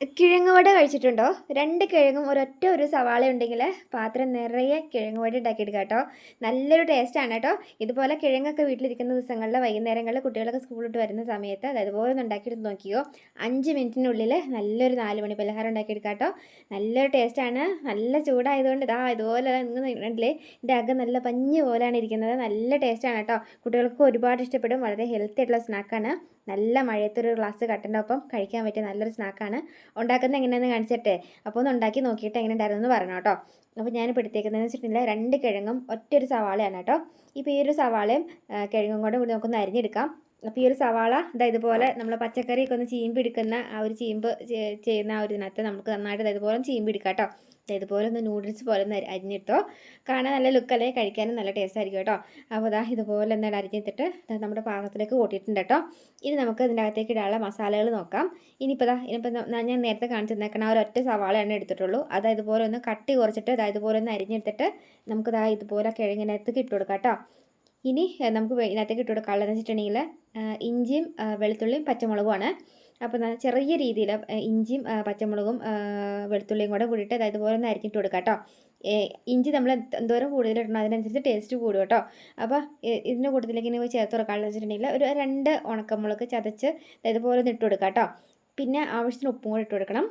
കിഴങ്ങ് വട കഴിച്ചിട്ടുണ്ടോ? രണ്ട് കിഴങ്ങും ഒരൊറ്റ ഒരു സവാള ഉണ്ടെങ്കിൽ പാത്രം നിറയെ കിഴങ്ങ് വട ഉണ്ടാക്കിയെടുക്കുക കേട്ടോ. നല്ലൊരു ടേസ്റ്റാണ് കേട്ടോ. ഇതുപോലെ കിഴങ്ങൊക്കെ വീട്ടിലിരിക്കുന്ന ദിവസങ്ങളിൽ വൈകുന്നേരങ്ങളിൽ കുട്ടികളൊക്കെ സ്കൂളിട്ട് വരുന്ന സമയത്ത് അത് അതുപോലെ ഒന്ന് ഉണ്ടാക്കിയിട്ട് നോക്കിയോ. അഞ്ച് മിനിറ്റിനുള്ളിൽ നല്ലൊരു നാല് മണി പലഹാരം ഉണ്ടാക്കിയെടുക്കുക കേട്ടോ. നല്ലൊരു ടേസ്റ്റാണ് നല്ല ചൂടായതുകൊണ്ട് ഇതാ ഇതുപോലെ കണ്ടില്ലേ? ഇതിന്റെ അകം നല്ല പഞ്ഞ് പോലെയാണ് ഇരിക്കുന്നത്. നല്ല ടേസ്റ്റാണ് കേട്ടോ. കുട്ടികൾക്ക് ഒരുപാട് ഇഷ്ടപ്പെടും. വളരെ ഹെൽത്തി ആയിട്ടുള്ള സ്നാക്കാണ് നല്ല മഴയത്തൊരു ഗ്ലാസ് കട്ടന്റെ ഒപ്പം കഴിക്കാൻ പറ്റിയ നല്ലൊരു സ്നാക്കാണ് ഉണ്ടാക്കുന്നത് എങ്ങനെയാണെന്ന് കാണിച്ചിട്ട്. അപ്പോൾ ഒന്ന് ഉണ്ടാക്കി നോക്കിയിട്ട് എങ്ങനെ ഉണ്ടായിരുന്നു എന്ന് പറഞ്ഞു കേട്ടോ. അപ്പോൾ ഞാൻ എടുത്തേക്കുന്നതെന്ന് വെച്ചിട്ടുണ്ടെങ്കിൽ രണ്ട് കിഴങ്ങും ഒറ്റ ഒരു സവാളയാണ് കേട്ടോ. ഇപ്പോൾ ഈ ഒരു സവാളയും കിഴങ്ങും കൂടെ കൂടി നമുക്കൊന്ന് അരിഞ്ഞെടുക്കാം. അപ്പോൾ ഈ ഒരു സവാള ഇതാ ഇതുപോലെ നമ്മൾ പച്ചക്കറിയൊക്കെ ഒന്ന് ചീമ്പ് എടുക്കുന്ന ആ ഒരു ചീമ്പ് ചെയ്യുന്ന ആ ഒരു ഇതിനകത്ത് നമുക്ക് നന്നായിട്ട് ഇതുപോലെ ചീമ്പ് എടുക്കാം കേട്ടോ. ഇതുപോലെ ഒന്ന് നൂഡിൽസ് പോലെ ഒന്ന് അരിഞ്ഞിട്ടോ കാണാൻ നല്ല ലുക്കല്ലേ കഴിക്കാനും നല്ല ടേസ്റ്റ് ആയിരിക്കും കേട്ടോ. അപ്പോൾ അതാ ഇതുപോലെ എന്നാൽ അരിഞ്ഞിട്ടിട്ട് നമ്മുടെ പാകത്തിലേക്ക് കൂട്ടിയിട്ടുണ്ട് കേട്ടോ. ഇനി നമുക്ക് ഇതിന്റെ അകത്തേക്ക് ഇടാനുള്ള മസാലകൾ നോക്കാം. ഇനിയിപ്പോൾ ഇതാ ഇനിയിപ്പോൾ ഞാൻ നേരത്തെ കാണിച്ചു തന്നേക്കണ ആ ഒരൊറ്റ സവാളയാണ് എടുത്തിട്ടുള്ളൂ. അത് ഇതുപോലെ ഒന്ന് കട്ടി കുറച്ചിട്ട് അതായത് ഇതുപോലെ ഒന്ന് അരിഞ്ഞെടുത്തിട്ട് നമുക്ക് ഇതാ ഇതുപോലെ കിഴങ്ങിനകത്ത് ഇട്ട് കൊടുക്കാം കേട്ടോ. ഇനി നമുക്ക് ഇതിനകത്തേക്ക് ഇട്ട് കൊടുക്കാനുള്ളതെന്ന് വെച്ചിട്ടുണ്ടെങ്കിൽ ഇഞ്ചിയും വെളുത്തുള്ളിയും പച്ചമുളകുമാണ്. അപ്പോൾ ചെറിയ രീതിയിൽ ഇഞ്ചിയും പച്ചമുളകും വെളുത്തുള്ളിയും കൂടെ കൂടിയിട്ട് അതായത് പോലെ ഒന്ന് അരിഞ്ഞിട്ട് കൊടുക്കാം കേട്ടോ. ഇഞ്ചി നമ്മൾ എന്തോരം കൂടുതൽ ഇടണം അതിനനുസരിച്ച് ടേസ്റ്റ് കൂടും കേട്ടോ. അപ്പോൾ ഇതിന്റെ കൂട്ടത്തിലേക്ക് ഇനി ചേർത്ത് കൊടുക്കാമെന്ന് വെച്ചിട്ടുണ്ടെങ്കിൽ ഒരു രണ്ട് ഉണക്കമുളക് ചതച്ച് ഇതുപോലെ ഒന്ന് ഇട്ട് കൊടുക്കാം കേട്ടോ. പിന്നെ ആവശ്യത്തിന് ഉപ്പും കൂടി ഇട്ട് കൊടുക്കണം.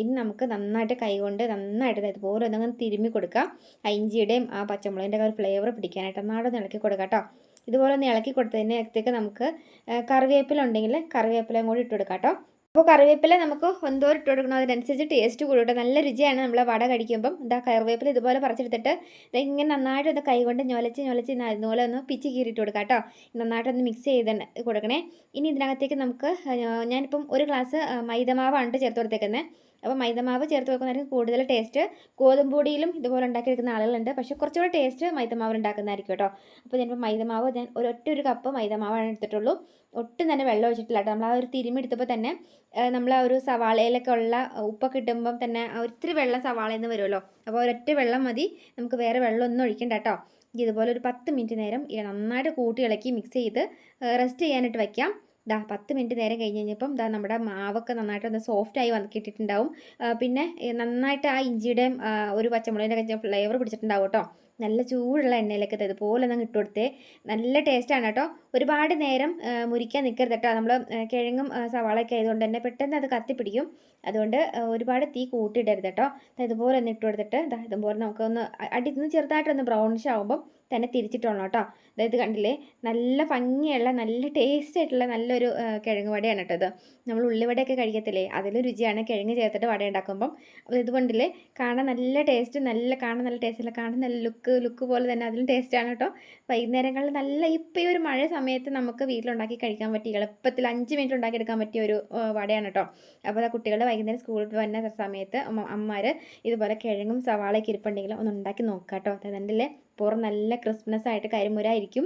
ഇനി നമുക്ക് നന്നായിട്ട് കൈകൊണ്ട് നന്നായിട്ട് ഇതുപോലെ ഒന്നങ്ങനെ തിരുമ്മി കൊടുക്കുക. ആ ഇഞ്ചിയുടെയും ആ പച്ചമുളകിന്റെ ഒരു ഫ്ലേവർ പിടിക്കാനായിട്ട് നന്നായിട്ട് ഇളക്കി കൊടുക്കാം കേട്ടോ. ഇതുപോലെ ഒന്ന് ഇളക്കി കൊടുത്തതിനകത്തേക്ക് നമുക്ക് കറിവേപ്പില ഉണ്ടെങ്കിൽ കറിവേപ്പിലയും കൂടി ഇട്ട് കൊടുക്കാം കേട്ടോ. അപ്പോൾ കറിവേപ്പില നമുക്ക് എന്തോ ഇട്ട് കൊടുക്കണം? അതിനനുസരിച്ച് ടേസ്റ്റ് കൂടും നല്ല രുചിയാണ് നമ്മൾ വട കടിക്കുമ്പം. ഇതാ കറിവേപ്പില ഇതുപോലെ പറിച്ചെടുത്തിട്ട് ഇങ്ങനെ നന്നായിട്ട് ഒന്ന് കൈകൊണ്ട് ഞൊലച്ച് ഞൊലച്ച് അതുപോലെ ഒന്ന് പിച്ച് കീറിയിട്ട് കൊടുക്കാം കേട്ടോ. നന്നായിട്ടൊന്ന് മിക്സ് ചെയ്ത് കൊടുക്കണേ. ഇനി ഇതിനകത്തേക്ക് നമുക്ക് ഞാനിപ്പം ഒരു ഗ്ലാസ് മൈദമാവാണ് ചേർത്ത് കൊടുത്തേക്കുന്നത് അപ്പോൾ മൈദമാവ് ചേർത്ത് വെക്കുന്നതായിരിക്കും കൂടുതൽ ടേസ്റ്റ്. ഗോതമ്പ് പൊടിയിലും ഇതുപോലെ ഉണ്ടാക്കിയെടുക്കുന്ന ആളുകളുണ്ട്. പക്ഷേ കുറച്ചുകൂടെ ടേസ്റ്റ് മൈദമാവ് ഉണ്ടാക്കുന്നതായിരിക്കും കേട്ടോ. അപ്പോൾ ഞാനിപ്പോൾ മൈദമാവ് ഞാൻ ഒരൊറ്റ ഒരു കപ്പ് മൈദമാവാണ് എടുത്തിട്ടുള്ളൂ. ഒട്ടും തന്നെ വെള്ളം ഒഴിച്ചിട്ടില്ല കേട്ടോ. നമ്മൾ ആ ഒരു തിരുമി എടുത്തപ്പോൾ തന്നെ നമ്മൾ ആ ഒരു സവാളയിലൊക്കെ ഉള്ള ഉപ്പ് കിട്ടുമ്പം തന്നെ ആ ഒത്തിരി വെള്ളം സവാളയിൽ നിന്ന് വരുമല്ലോ. അപ്പോൾ ഒരൊറ്റ വെള്ളം മതി. നമുക്ക് വേറെ വെള്ളം ഒന്നും ഒഴിക്കണ്ട കേട്ടോ. ഇതുപോലെ ഒരു പത്ത് മിനിറ്റ് നേരം നന്നായിട്ട് കൂട്ടി ഇളക്കി മിക്സ് ചെയ്ത് റെസ്റ്റ് ചെയ്യാനായിട്ട് വയ്ക്കാം ദാ പത്ത് മിനിറ്റ് നേരം കഴിഞ്ഞ് കഴിഞ്ഞപ്പം ദാ നമ്മുടെ മാവൊക്കെ നന്നായിട്ട് ഒന്ന് സോഫ്റ്റായി വന്ന് കിട്ടിയിട്ടുണ്ടാവും. പിന്നെ നന്നായിട്ട് ആ ഇഞ്ചിയുടെയും ഒരു പച്ചമുളകിന്റെ ഫ്ലേവർ പിടിച്ചിട്ടുണ്ടാവും കേട്ടോ. നല്ല ചൂടുള്ള എണ്ണയിലൊക്കെ ഇതുപോലെ ഒന്ന് ഇട്ട് കൊടുത്തേ. നല്ല ടേസ്റ്റാണ് കേട്ടോ. ഒരുപാട് നേരം മുരിക്കാൻ നിൽക്കരുത് കേട്ടോ. നമ്മൾ കിഴങ്ങും സവാളയൊക്കെ ആയതുകൊണ്ട് തന്നെ പെട്ടെന്ന് അത് കത്തിപ്പിടിക്കും. അതുകൊണ്ട് ഒരുപാട് തീ കൂട്ടിയിടരുത് കേട്ടോ. ഇതുപോലെ ഒന്ന് ഇട്ട് കൊടുത്തിട്ട് ഇതുപോലെ നമുക്കൊന്ന് അടി ചെറുതായിട്ടൊന്ന് ബ്രൗണിഷ് ആകുമ്പം തന്നെ തിരിച്ചിട്ടോളണം കേട്ടോ. അതായത് കണ്ടില്ലേ നല്ല ഭംഗിയുള്ള നല്ല ടേസ്റ്റ് ആയിട്ടുള്ള നല്ലൊരു കിഴങ്ങ് വടയാണ് കേട്ടോ ഇത്. നമ്മൾ ഉള്ളിവടയൊക്കെ കഴിക്കത്തില്ലേ അതിലും രുചിയാണ്. കിഴങ്ങ് ചേർത്തിട്ട് വട ഉണ്ടാക്കുമ്പം അപ്പോൾ ഇതുകൊണ്ടില്ലേ കാണാൻ നല്ല ടേസ്റ്റ് നല്ല കാണാൻ നല്ല ടേസ്റ്റ് കാണാൻ നല്ല ലുക്ക് ലുക്ക് പോലെ തന്നെ അതിലും ടേസ്റ്റാണ് കേട്ടോ. വൈകുന്നേരങ്ങളിൽ നല്ല ഇപ്പോൾ ഈ ഒരു മഴ സമയത്ത് നമുക്ക് വീട്ടിലുണ്ടാക്കി കഴിക്കാൻ പറ്റിയ എളുപ്പത്തിൽ അഞ്ച് മിനിറ്റ് ഉണ്ടാക്കിയെടുക്കാൻ പറ്റിയ ഒരു വടയാണ് കേട്ടോ. അപ്പോൾ ആ കുട്ടികൾ വൈകുന്നേരം സ്കൂളിൽ വരുന്ന സമയത്ത് അമ്മമാർ ഇതുപോലെ കിഴങ്ങും സവാളയൊക്കെ ഇരിപ്പുണ്ടെങ്കിൽ ഒന്ന് ഉണ്ടാക്കി നോക്കാം കേട്ടോ അതെന്റെ പുറം നല്ല ക്രിസ്മസ് ആയിട്ട് കരിമുരായിരിക്കും.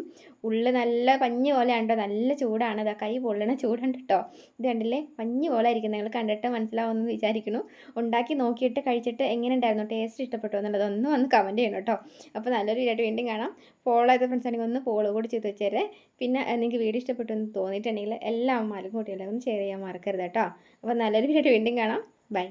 ഉള്ള നല്ല പഞ്ഞി പോലെ നല്ല ചൂടാണ്. അതാ കൈ പൊള്ളണ ചൂടുണ്ട് കേട്ടോ ഇത് കണ്ടില്ലേ? പഞ്ഞി പോലെ ആയിരിക്കും നിങ്ങൾ കണ്ടിട്ട് മനസ്സിലാവുമെന്ന് വിചാരിക്കുന്നു. ഉണ്ടാക്കി നോക്കിയിട്ട് കഴിച്ചിട്ട് എങ്ങനെ ഉണ്ടായിരുന്നു? ടേസ്റ്റ് ഇഷ്ടപ്പെട്ടു എന്നുള്ളത് ഒന്ന് വന്ന് കമന്റ് ചെയ്യണം കേട്ടോ അപ്പോൾ നല്ലൊരു വീഡിയോ വീണ്ടും കാണാം. ഫോളോ ചെയ്ത ഫ്രണ്ട്സ് ആണെങ്കിൽ ഒന്ന് ഫോളോ കൂടി ചെയ്ത് വെച്ചേരെ. പിന്നെ നിങ്ങൾക്ക് വീഡിയോ ഇഷ്ടപ്പെട്ടു എന്ന് തോന്നിയിട്ടുണ്ടെങ്കിൽ എല്ലാ അമ്മമാർക്കും കുട്ടികളെ ഒന്ന് ഷെയർ ചെയ്യാൻ മറക്കരുത് കേട്ടോ അപ്പോൾ നല്ലൊരു വീഡിയോ വീണ്ടും കാണാം. ബൈ